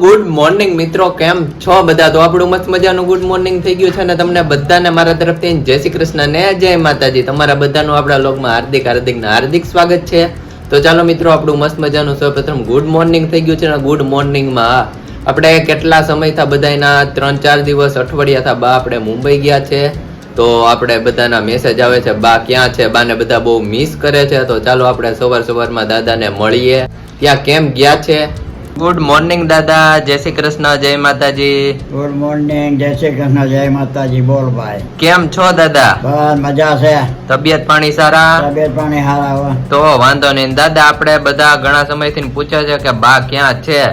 Good morning મિત્રો, કેમ છો બધા? તો આપણું મસ્ત મજાનું ગુડ મોર્નિંગ થઈ ગયું છે અને તમને બધાને મારા તરફથી જય શ્રી કૃષ્ણ ને જય માતાજી. તમારા બધાનું આપણા લોકમાં હાર્દિક હાર્દિક હાર્દિક સ્વાગત છે. તો ચાલો મિત્રો, આપણું મસ્ત મજાનું સૌપ્રથમ ગુડ મોર્નિંગ થઈ ગયું છે અને ગુડ મોર્નિંગમાં આપણે કેટલા સમયથી બધાના ત્રણ, ચાર દિવસ અઠવાડિયા થા બા આપણે મુંબઈ ગયા છે. તો આપણે બધાના મેસેજ આવે છે, બા, ક્યાં છે? બાને બધા બહુ મિસ કરે છે. તો ચાલો આપણે સવાર સવારમાં દાદાને મળીએ. ત્યાં કેમ ગયા છે? ગુડ મોર્નિંગ દાદા. જય શ્રી કૃષ્ણ જય માતાજી. ગુડ મોર્નિંગ જય શ્રી કૃષ્ણ જય માતાજી. બોલ ભાઈ. કેમ છો દાદા? બસ મજા છે. તબિયત પાણી સારા? તબિયત પાણી સારા તો વાંધો નહીં. દાદા આપણે બધા ઘણા સમયથી પૂછે છે કે બા ક્યાં છે?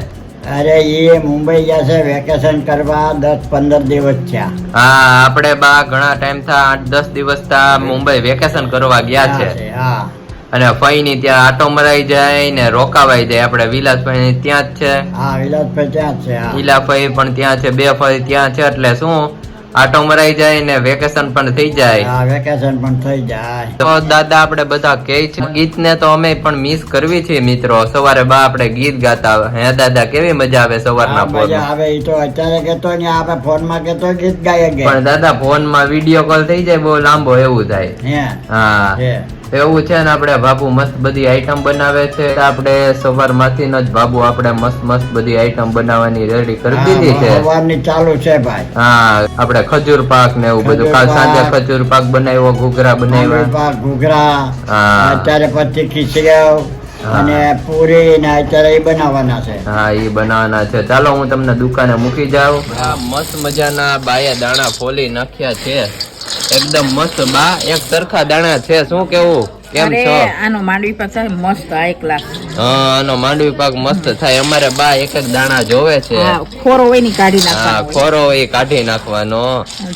અરે એ મુંબઈ ગયા છે વેકેશન કરવા. દસ પંદર દિવસ થયા. હા આપણે બા ઘણા ટાઈમ થા. આઠ દસ દિવસ થા મુંબઈ વેકેશન કરવા ગયા છે હા. અને ફઈની ત્યાં આટો મરાઈ જાય ને રોકાવાઈ જાય. આપણે વિલાસભાઈ ત્યાં જ છે. હા વિલાસભાઈ ત્યાં જ છે વિલાફઈ પણ ત્યાં છે બે ફઈ ત્યાં છે એટલે શું? આટો મરાઈ જાય ને વેકેશન પણ થઈ જાય. હા વેકેશન પણ થઈ જાય. તો દાદા આપણે બધા કહે છે ગીત ને તો અમે પણ મિસ કરવી છે મિત્રો. સવારે બા આપણે ગીત ગાતા હે દાદા કેવી મજા આવે સવારના ફોન આવે ઈ તો અત્યારે કેતો ને આપણે ફોનમાં કેતો ગીત ગાય પણ દાદા ફોનમાં વીડિયો કોલ થઈ જાય બહુ લાંબો એવું થાય. હા. એવું છે ને આપણે બાબુ મસ્ત બધી આઈટમ બનાવે છે. આપણે સવારમાંથી જ બાબુ આપણે મસ્ત મસ્ત બધી આઈટમ બનાવવાની રેડી કરી દીધી છે. સવારની ચાલુ છે ભાઈ. હા આપણે ખજૂર પાક ને એવું બધું. કાલ સાંજે ખજૂર પાક બનાવ્યો ઘૂઘરા બનાવ્યા. ઘૂઘરા. હા. અત્યારે પછી ખીચડ્યો અને પૂરી ને અત્યારે એ બનાવવાના છે. હા એ બનાવવાના છે. ચાલો હું તમને દુકાને મૂકી જાઉં. મસ્ત મજાના બાયા દાણા ફોલી નાખ્યા છે. એકદમ મસ્ત. બા એક સરખા દાણા છે. શું કેવું? કેમ છો? આનો માંડવી પાક છે મસ્ત ક્લાસ હા આનો માંડવી પાક મસ્ત થાય. અમારે બા એક એક દાણા જોવે છે. ખોરો હોયની કાઢી હા ખોરો એ કાઢી નાખવાનો.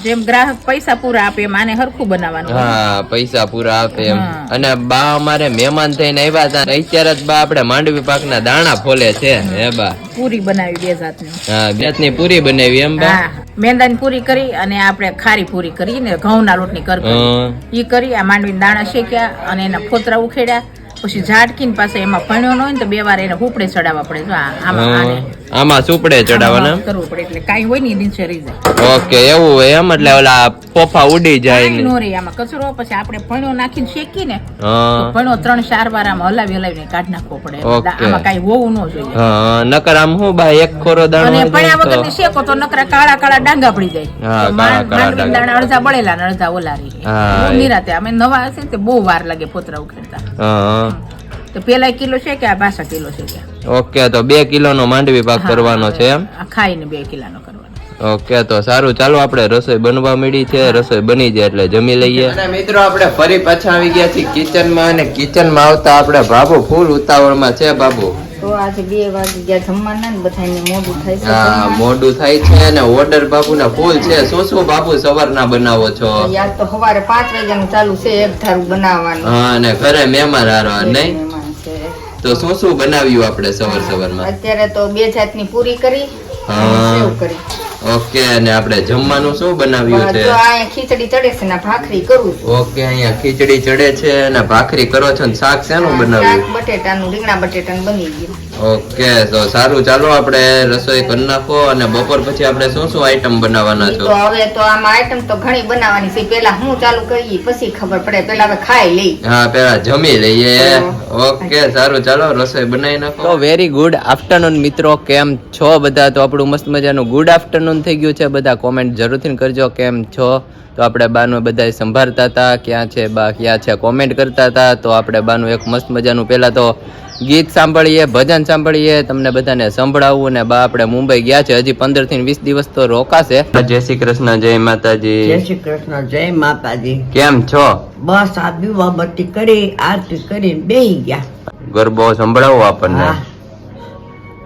જેમ ગ્રાહક પૈસા પૂરા આપે એમ આને હરખું બનાવવાનું હા પૈસા પૂરા આપે એમ. અને બા અમારે મહેમાન થઈને આવ્યા હતા અત્યારે જ બા આપણે માંડવી પાકના દાણા ફોલે છે. હે બા. પૂરી બનાવી બે જાતની. હા જાતની પૂરી બનાવી એમ બા. મેંદાની પૂરી કરી અને આપણે ખારી પૂરી કરી ને ઘઉંના લોટની કર ઈ કરી આ માંડવી દાણા શેક્યા અને એના ફોતરા ઉખેડ્યા. પછી ઝાટકીન પાસે એમાં ભણ્યો ન હોય ને તો બે વાર એને હુપડે ચડાવવા પડે. જો આમાં આને આમાં સુપડે ચડાવવાના? કરવું પડે એટલે કાંઈ હોય ને ઈ નીચે રહી જાય. ઓકે એવું હોય એમ એટલે ઓલા પોફા ઉડી જાય ને. નો રે આમાં કચરો પછી આપણે ભણ્યો નાખીને શેકી ને ભણો ત્રણ ચાર વાર આમ હલાવી હલાવીને કાઢ નાખવો પડે. આમાં કઈ હોવું ન જોઈએ. હા નકર આમ હું બા એક ખોરો દાણો અને તો- વગર શેકો તો નકરા કાળા કાળા ડાંગા પડી જાય. હા, કાળા કાળા. દાણા અડધા બળેલા ને અડધા ઓલા રહી. નિરાતે. અમે નવા હશે ને તે બહુ વાર લાગે પોતરા ઉખેડતા. હા તો પેલા કિલો છે કે આ પાછા કિલો છે કે ઓકે તો બે કિલોનો માંડવી પાક કરવાનો છે એમ? ખાઈને બે કિલોનો કરવાનો. ઓકે તો સારું ચાલો આપણે રસોઈ બનવા મળી છે રસોઈ બની જાય એટલે જમી લઈએ. અને મિત્રો આપણે ફરી પાછા આવી ગયા છીએ કિચનમાં અને કિચનમાં આવતા આપણે બાબુ ફૂલ ઉતાવળમાં છે બાબુ તો આજે બે વાગી ગયા જમવાના ને બધાને મોડું થાય છે હા મોડું થાય છે અને ઓર્ડર બાબુ ના ફૂલ છે. શું શું બાબુ સવારના બનાવો છો? યાર તો સવારે પાંચ વાગ્યાનું ચાલુ છે એક ધારું બનાવવાનું. હા અને ઘરે મહેમાન હારવા નહીં. તો શું શું બનાવ્યું આપણે સવાર સવારમાં? અત્યારે તો બે જાતની પૂરી કરી સેવ કરી. ઓકે અને આપણે જમવાનું શું બનાવ્યું છે? ખીચડી ચડે છે ને ભાખરી કરું ઓકે અહીંયા ખીચડી ચડે છે અને ભાખરી કરો છો ને શાક શેનું બનાવ્યું? બટેટાનું રીંગણા બટેટાનું બની ગયું. ઓકે તો સારું. ચાલો આપણે રસોઈ કરી નાખો અને બપોર પછી આપણે શું શું આઈટમ બનાવવાના છો? તો હવે તો આમાં આઈટમ તો ઘણી બનાવવાની છે. પહેલા હું ચાલુ કરીએ પછી ખબર પડે. પહેલા હવે ખાઈ લઈ હા પહેલા જમી લઈએ. ઓકે સારું. ચાલો રસોઈ બનાવી નાખો. તો વેરી ગુડ આફ્ટરનૂન મિત્રો. કેમ છો બધા? તો આપણું મસ્ત મજાનું ગુડ આફ્ટરનૂન થઈ ગયું છે. બધા કોમેન્ટ જરૂરથી કરજો. કેમ છો? તો આપણે બાનું બધા સંભાળતા હતા. ક્યાં છે બા? ક્યાં છે? કોમેન્ટ કરતા હતા. તો આપણે બાનું એક મસ્ત મજાનું પહેલાં તો ગીત સાંભળીએ ભજન સાંભળીએ તમને બધાને સંભળાવવું ને બા આપણે મુંબઈ ગયા છે. હજી પંદરથી વીસ દિવસ તો રોકાશે. જય શ્રી કૃષ્ણ જય જય શ્રી કૃષ્ણ જય માતાજી. કેમ છો? બસ આ દીવાબત્તી કરી આરતી કરી બેહી ગયા. ગરબો સંભળાવો આપણને.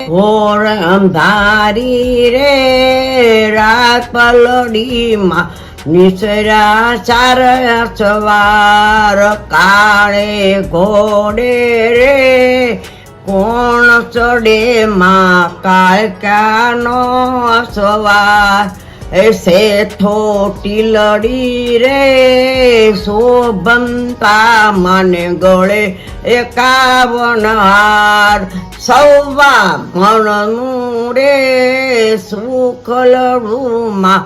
ઘોર અંધારી રે રાત પલડીમાં નિસરા ચાર સવાર કાળે ઘોડે રે કોણ ચડે માં કાળકાનો સવાર એ શેઠો ટીલડી રે શોભંતા મને ગળે એકાવન હાર. સૌવા મણનું રે સુખલડુમાં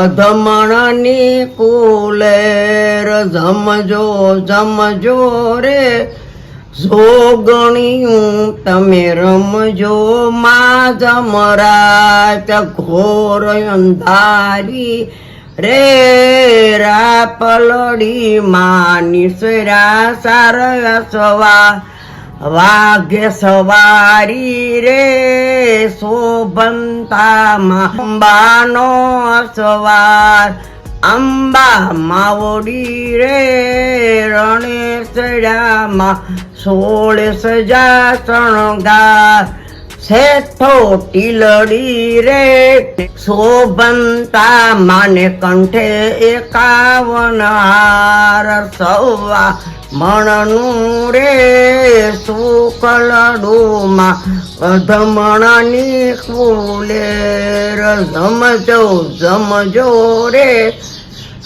અધમણની કુલેર. જમજો જમજો રે જોગણિયું તમે રમજો માં જમરાત ઘોર અંધારી, રે રાપલડી માં નિસરા સાર સવા, વાઘે સવારી રે શોભંતામાં અંબાનો સવાર. અંબા માવડી રે રણેશડામાં સોળ સજા શણગાર, શેઠો ટીલડી રે, શોભનતા માને કંઠે એકાવન હાર, સવા મણનું રે, સુકલડુમાં અધમણની કુલે રમજો જમજો રે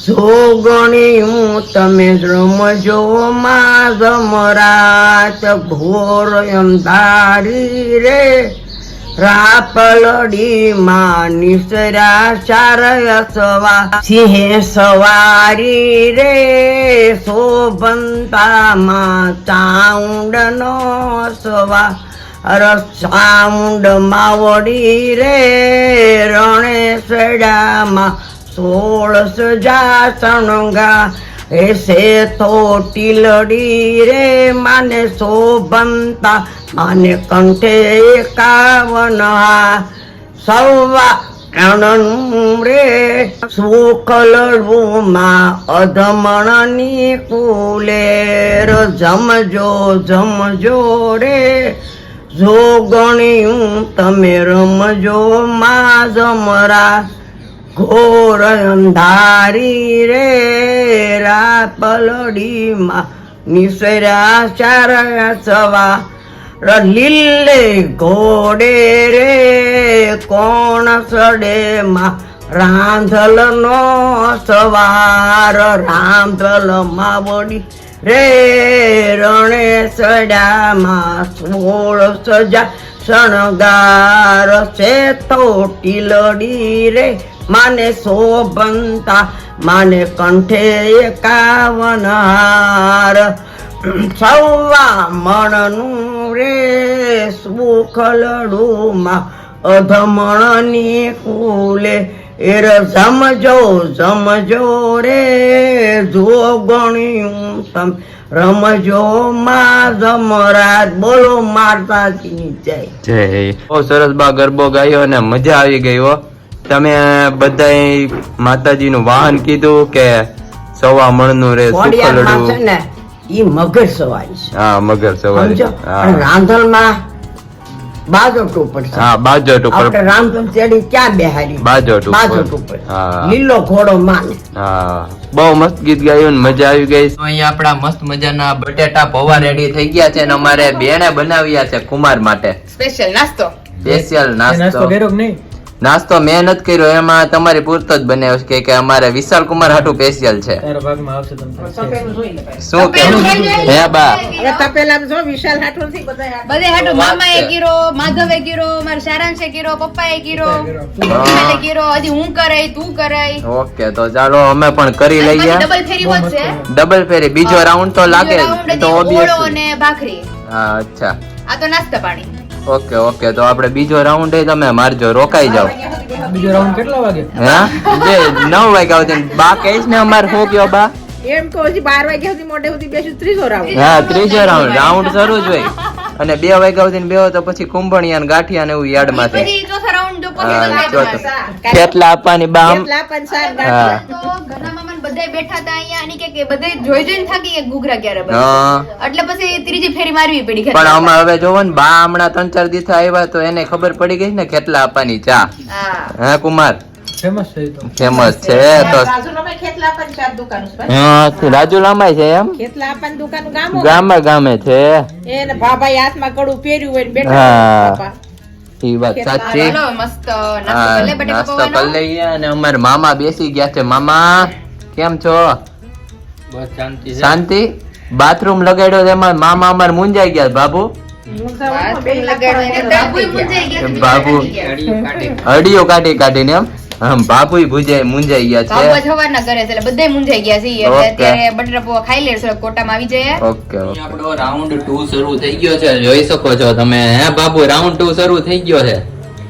જોગણિયું તમે રમજો માં જમરાત ઘોર અંધારી રે. રાપલડી માં નિસરા ચાર સવા સિંહે સવારી રે. શોભંતામાં ચાઉંડ નો સવા રસાઉંડ માવડી રે. રણેશડામાં સોળ સજા શણગા એસે તો ટીલડી રે માને શોભંતા માને કંઠે એકાવન સવા અણનું રે સુકલડુમાં અધમણની કુલેર, જમજો જમજો રે. જોગણિયું તમે રમજો, માં જમરા. ઘોર અંધારી રે રાપલડીમાં નિસરા ચાર સવા લીલે ઘોડે રે કોણ સડે માં રાંધલ નો સવાર, રાંધલ માવડી રે રણે સડામાં સોળ સજા, શણગાર છે તોટી લડી રે. માને શોભનતા, માને કંઠે એકાવન હાર. સૌવા મણનું રે સુખ લડુમાં અધમણની કુલે. એર સમજો સમજો રે જોગણિયું સમ. રમજો માં જમરાત બોલો માતાજીની જય. જય. બહુ સરસ બા ગરબો ગાયો અને મજા આવી ગઈ હો. તમે બધા માતાજીનું વાહન કીધું કે સવા મણનું રે સુખલડું ઈ મગર સવારી છે. હા મગર સવારી. રાંધણમાં બાજોટ ઉપર હા બાજોટ ઉપર. આપણે ક્યાં બેહારી બાજોટ ઉપર. બાજોટ ઉપર. લીલો ઘોડો માને. હા. બહુ મસ્ત ગીત ગાયું ને મજા આવી ગઈ. અહીંયા આપણા મસ્ત મજાના બટેટા પૌવા રેડી થઈ ગયા છે અને અમારે બેણે બનાવ્યા છે કુમાર માટે. સ્પેશિયલ નાસ્તો. સ્પેશિયલ નાસ્તો નાસ્તો. કર્યો નહીં? નાસ્તો મેં નથી કર્યો એમાં તમારી પૂરતો જ બનાવ્યો છે કે કે અમારે વિશાલ કુમાર હાટુ સ્પેશિયલ છે. શું કે હે બા. હવે તપેલા જો વિશાલ હાટુ થી બધા બધે હાટુ વાત મામાએ છે. ગીરો માધવે ગીરો મારા સારાંશે ગીરો પપ્પાએ ગીરો હા. એ ગીરો હજી હું કરાઈ તું કરાઈ. ઓકે તો ચાલો અમે પણ કરી લઈએ. ડબલ ફેરી વધશે. ડબલ ફેરી બીજો રાઉન્ડ તો લાગે જ. તો ઓબિયસ ઓળો અને ભાખરી. હા અચ્છા. આ તો નાસ્તા પાણી. ઓકે ઓકે તો આપણે બીજો રાઉન્ડ તમે મારજો રોકાઈ જાઓ. બીજો રાઉન્ડ કેટલા વાગે? હા? જે નવ વાગે સુધી. બા કહીશ ને અમારે શું કયો બા. એમ કહો હજી બાર વાગ્યા સુધી મોઢે સુધી બેસું ત્રીજો રાઉન્ડ હા ત્રીજો રાઉન્ડ રાઉન્ડ શરૂ જ હોય. અને બે વાગ્યા સુધી બેહો તો પછી કુંભણિયા ને ગાંઠિયા ને એવું યાદમાં હા. કેટલા આપવાની બા હા. બધાય બેઠા હતા અહીંયા અને કે કે બધાય જોઈ જોઈને થાકી ગયા ગુગરા ક્યારે બને. એટલે પછી ત્રીજી ફેરી મારવી પડી પણ ઘરના હવે જોવો ને બા હમણાં ત્રણ ચાર દિવસ આવ્યા તો એને ખબર પડી ગઈ ને કેટલા આપવાની ચા. હા. હા કુમાર? ફેમસ છે તો. ફેમસ છે તો રાજુલામાં ખેતલા પંચાયત દુકાન છે. હા રાજુ લામાય છે એમ? દુકાન ગામો. ગામે ગામે છે. એને ભાભાઈ હાથમાં કડું પહેર્યું હોય ને બેઠા હા. વાત સાચી. મસ્ત નાસ્તો કરી. લઈએ અને અમારા મામા બેસી ગયા છે. મામા કેમ છો? બસ શાંતિ શાંતિ? બાથરૂમ લગાડ્યો તો એમાં મામા અમાર મુંજાઈ ગયા બાબુ? બાથરૂમ લગાડ્યું એને ગયા છે. બાબુ. અડીઓ કાઢી. કાઢીને એમ? હમ બાબુ ભૂજાઈ મુંજાઈ ગયા છે. જ સવારના ઘરે છે એટલે બધાય મૂંઝાઈ ગયા છે એટલે અત્યારે બટેટા ખાઈ લે છે કોટામાં આવી જાય ઓકે ઓકે. આપણો રાઉન્ડ 2 શરૂ થઈ ગયો છે જોઈ શકો છો તમે. હે બાપુ રાઉન્ડ 2 શરૂ થઈ ગયો છે.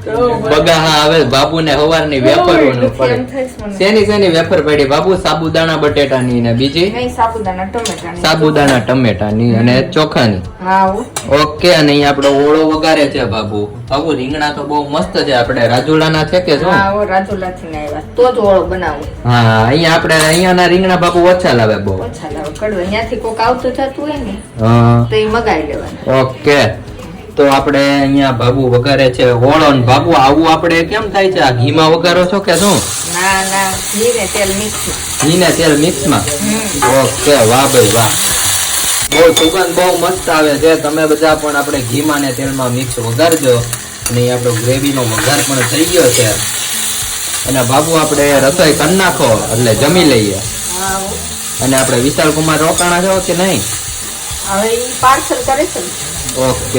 બગાહા આવે બાબુને હવારની વેફર શેની શેની વેફર પડી? બાબુ સાબુદાણા બટેટાની ને બીજી? સાબુદાણા ટમેટા ની અને ચોખા ની ઓકે અને અહીંયા આપડે ઓળો વગારે છે બાબુ બાબુ રીંગણા તો બહુ મસ્ત છે. આપણે રાજુલાના છે કે શું? રાજુલા થી આવ્યા. તો જ ઓળો બનાવું. હા અહીંયા આપણે અહીંયાના રીંગણા બાબુ ઓછા લાવે બહુ. ઓછા લાવે કડવા. ત્યાંથી કોક આવતું થતું હોય ને તો એ મગાવી લેવાનું. ઓકે. તો આપણે અહીંયા બાબુ વઘારે છે. ઓળો ને બાબુ આવું આપણે કેમ થાય છે? આ ઘીમાં વઘારો છો કે શું? ના ના ઘી ને તેલ મિક્સ ઘી ને તેલ મિક્સમાં ઓકે વાહ ભાઈ વાહ. બહુ સુગંધ બહુ મસ્ત આવે છે. તમે બધા પણ આપણે ઘીમાં ને તેલમાં મિક્સ વઘારજો. અને આપણો આપણો ગ્રેવીનો વઘાર પણ થઈ ગયો છે. અને બાબુ આપણે રસોઈ કરી નાખો એટલે જમી લઈએ. અને આપણે વિશાલ કુમાર રોકાણા છો કે નહીં? હવે પાર્સલ કરે છે ઓકે.